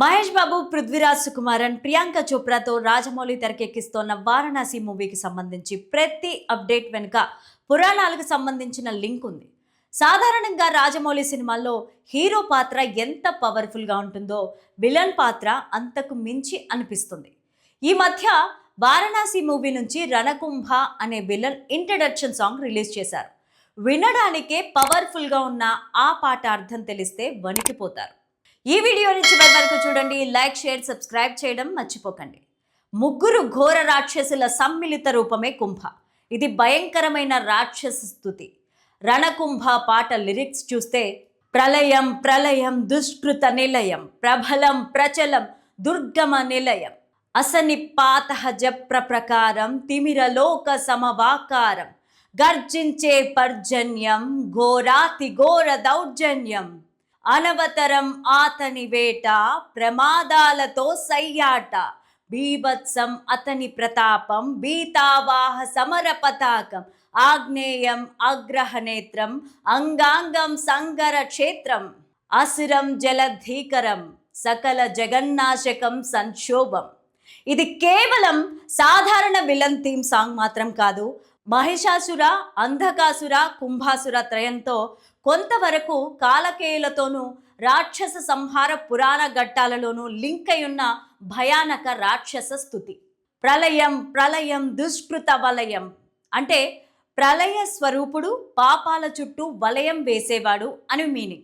మహేష్ బాబు పృథ్వీరాజ్ సుకుమారన్ ప్రియాంక చోప్రాతో రాజమౌళి తెరకెక్కిస్తోన్న వారణాసి మూవీకి సంబంధించి ప్రతి అప్డేట్ వెనుక పురాణాలకు సంబంధించిన లింక్ ఉంది. సాధారణంగా రాజమౌళి సినిమాల్లో హీరో పాత్ర ఎంత పవర్ఫుల్గా ఉంటుందో విలన్ పాత్ర అంతకు మించి అనిపిస్తుంది. ఈ మధ్య వారణాసి మూవీ నుంచి రణకుంభ అనే విలన్ ఇంట్రడక్షన్ సాంగ్ రిలీజ్ చేశారు. వినడానికే పవర్ఫుల్గా ఉన్న ఆ పాట అర్థం తెలిస్తే వణికిపోతారు. ఈ వీడియోని చివరి వరకు చూడండి లైక్ షేర్ సబ్స్క్రైబ్ చేయడం మర్చిపోకండి. ముగ్గురు ఘోర రాక్షసుల సమ్మిళిత రూపమే కుంభ. ఇది భయంకరమైన రాక్షస స్థుతి. రణకుంభ పాట లిరిక్స్ చూస్తే ప్రళయం ప్రళయం దుష్కృత నిలయం ప్రబలం ప్రచలం దుర్గమ నిలయం. అసని జప్ర ప్రకారం తిమిరలోక సమవాకారం. గర్జించే పర్జన్యం ఘోరాతి ఘోర దౌర్జన్యం. అనవతరం అతని వేట ప్రమాదాలతో సయ్యాట. బీభత్సం అతని ప్రతాపం బీతావాహ సమర పతాకం. ఆగ్నేయం అగ్రహనేత్రం అంగాంగం సంగర క్షేత్రం. అసురం జలధీకరం సకల జగన్నాశకం సంక్షోభం. ఇది కేవలం సాధారణ విలన్ థీమ్ సాంగ్ మాత్రం కాదు. మహిషాసుర అంధకాసుర కుంభాసుర త్రయంతో కొంతవరకు కాలకేయులతోనూ రాక్షస సంహార పురాణ ఘట్టాలలోనూ లింక్ అయ్యున్న ఉన్న భయానక రాక్షస స్థుతి. ప్రళయం ప్రళయం దుష్కృత వలయం. అంటే ప్రళయ స్వరూపుడు పాపాల చుట్టూ వలయం వేసేవాడు అని మీనింగ్.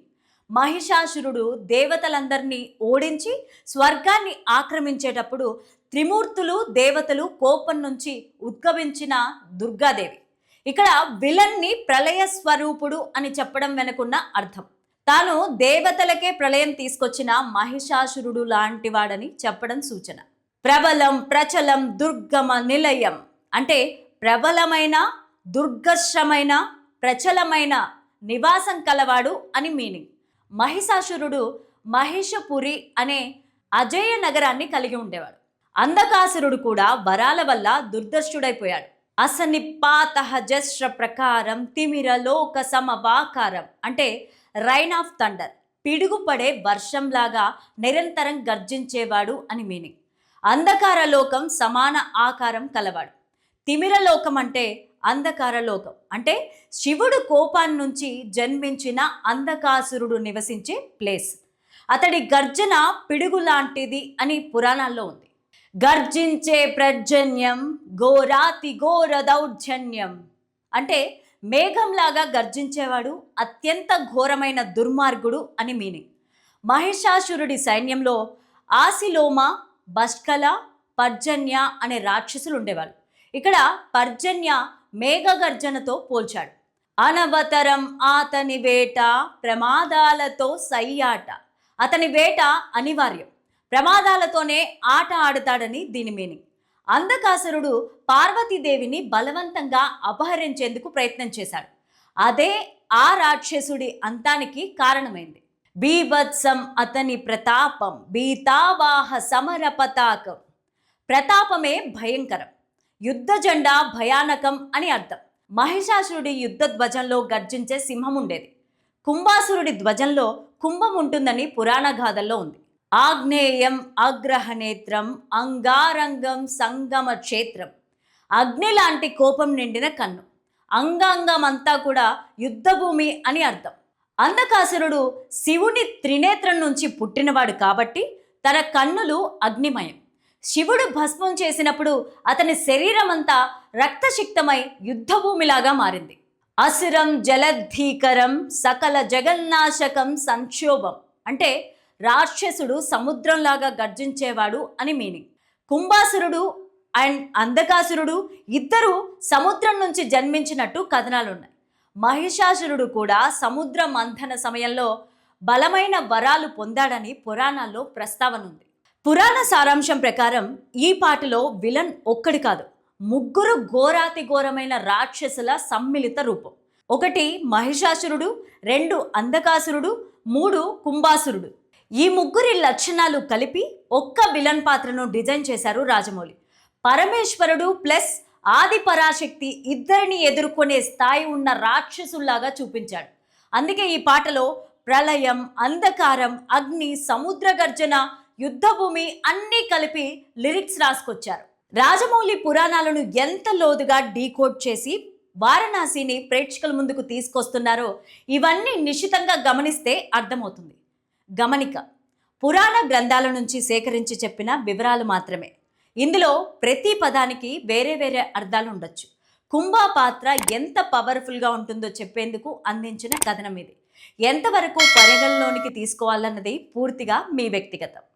మహిషాసురుడు దేవతలందరినీ ఓడించి స్వర్గాన్ని ఆక్రమించేటప్పుడు త్రిమూర్తులు దేవతలు కోపం నుంచి ఉద్గవించిన దుర్గాదేవి. ఇక్కడ విలన్ని ప్రళయ స్వరూపుడు అని చెప్పడం వెనుకున్న అర్థం. తాను దేవతలకే ప్రళయం తీసుకొచ్చిన మహిషాసురుడు లాంటివాడని చెప్పడం సూచన. ప్రబలం ప్రచలం దుర్గమ నిలయం అంటే ప్రబలమైన దుర్గశ్రమైన ప్రచలమైన నివాసం కలవాడు అని మీనింగ్. మహిషాసురుడు మహిషపురి అనే అజేయ నగరాన్ని కలిగి ఉండేవాడు. అందకాసురుడు కూడా వరాల వల్ల దుర్దర్శుడైపోయాడు. అసని పాతహజస్ర ప్రకారం తిమిర లోక సమవాకారం అంటే రైన్ ఆఫ్ థండర్. పిడుగుపడే వర్షంలాగా నిరంతరం గర్జించేవాడు అని మీనింగ్. అంధకార లోకం సమాన ఆకారం కలవాడు. తిమిర లోకం అంటే అంధకార లోకం. అంటే శివుడు కోపాన్ని నుంచి జన్మించిన అంధకాసురుడు నివసించే ప్లేస్. అతడి గర్జన పిడుగు లాంటిది అని పురాణాల్లో ఉంది. గర్జించే ప్రజన్యం ఘోరాతి ఘోర దౌర్జన్యం. అంటే మేఘంలాగా గర్జించేవాడు అత్యంత ఘోరమైన దుర్మార్గుడు అని మీనింగ్ మహిషాసురుడి సైన్యంలో ఆసిలోమ బష్కల పర్జన్య అనే రాక్షసులు ఉండేవాళ్ళు. ఇక్కడ పర్జన్య మేఘగర్జనతో పోల్చాడు. అనవతరం అతని వేట ప్రమాదాలతో సయ్యాట. అతని వేట అనివార్యం. ప్రమాదాలతోనే ఆట ఆడతాడని దీని మీనింగ్. అంధకాసురుడు పార్వతీదేవిని బలవంతంగా అపహరించేందుకు ప్రయత్నం చేశాడు. అదే ఆ రాక్షసుడి అంతానికి కారణమైంది. బీభత్సం అతని ప్రతాపం బీతావాహ సమర పతాకం. ప్రతాపమే భయంకరం యుద్ధ జెండా భయానకం అని అర్థం. మహిషాసురుడి యుద్ధ ధ్వజంలో గర్జించే సింహం ఉండేది. కుంభాసురుడి ధ్వజంలో కుంభం ఉంటుందని పురాణ గాథల్లో ఉంది. ఆగ్నేయం అగ్రహనేత్రం అంగారంగం సంగమ క్షేత్రం అగ్ని లాంటి కోపం నిండిన కన్ను. అంగాంగం అంతా కూడా యుద్ధభూమి అని అర్థం. అందకాసురుడు శివుని త్రినేత్రం నుంచి పుట్టినవాడు కాబట్టి తన కన్నులు అగ్నిమయం. శివుడు భస్మం చేసినప్పుడు అతని శరీరం అంతా రక్తశిక్తమై యుద్ధభూమిలాగా మారింది. అసురం జలధీకరం సకల జగన్నాశకం సంక్షోభం అంటే రాక్షసుడు సముద్రంలాగా గర్జించేవాడు అని మీనింగ్ కుంభాసురుడు అండ్ అంధకాసురుడు ఇద్దరు సముద్రం నుంచి జన్మించినట్టు కథనాలు ఉన్నాయి మహిషాసురుడు కూడా సముద్ర మంథన సమయంలో బలమైన వరాలు పొందాడని పురాణాల్లో ప్రస్తావన ఉంది. పురాణ సారాంశం ప్రకారం ఈ పాటలో విలన్ ఒక్కడి కాదు ముగ్గురు ఘోరాతి ఘోరమైన రాక్షసుల సమ్మిళిత రూపం. ఒకటి మహిషాసురుడు రెండు అంధకాసురుడు మూడు కుంభాసురుడు. ఈ ముగ్గురి లక్షణాలు కలిపి ఒక్క విలన్ పాత్రను డిజైన్ చేశారు రాజమౌళి. పరమేశ్వరుడు ప్లస్ ఆది పరాశక్తి ఇద్దరిని ఎదుర్కొనే స్థాయి ఉన్న రాక్షసుల్లాగా చూపించాడు. అందుకే ఈ పాటలో ప్రళయం అంధకారం అగ్ని సముద్ర గర్జన యుద్ధభూమి అన్నీ కలిపి లిరిక్స్ రాసుకొచ్చారు. రాజమౌళి పురాణాలను ఎంత లోతుగా డీకోడ్ చేసి వారణాసిని ప్రేక్షకుల ముందుకు తీసుకొస్తున్నారో ఇవన్నీ నిశితంగా గమనిస్తే అర్థమవుతుంది. గమనిక. పురాణ గ్రంథాల నుంచి సేకరించి చెప్పిన వివరాలు మాత్రమే. ఇందులో ప్రతి పదానికి వేరే వేరే అర్థాలు ఉండొచ్చు. కుంభా పాత్ర ఎంత పవర్ఫుల్గా ఉంటుందో చెప్పేందుకు అందించిన కథనం ఇది. ఎంతవరకు పరిగణలోనికి తీసుకోవాలన్నది పూర్తిగా మీ వ్యక్తిగతం.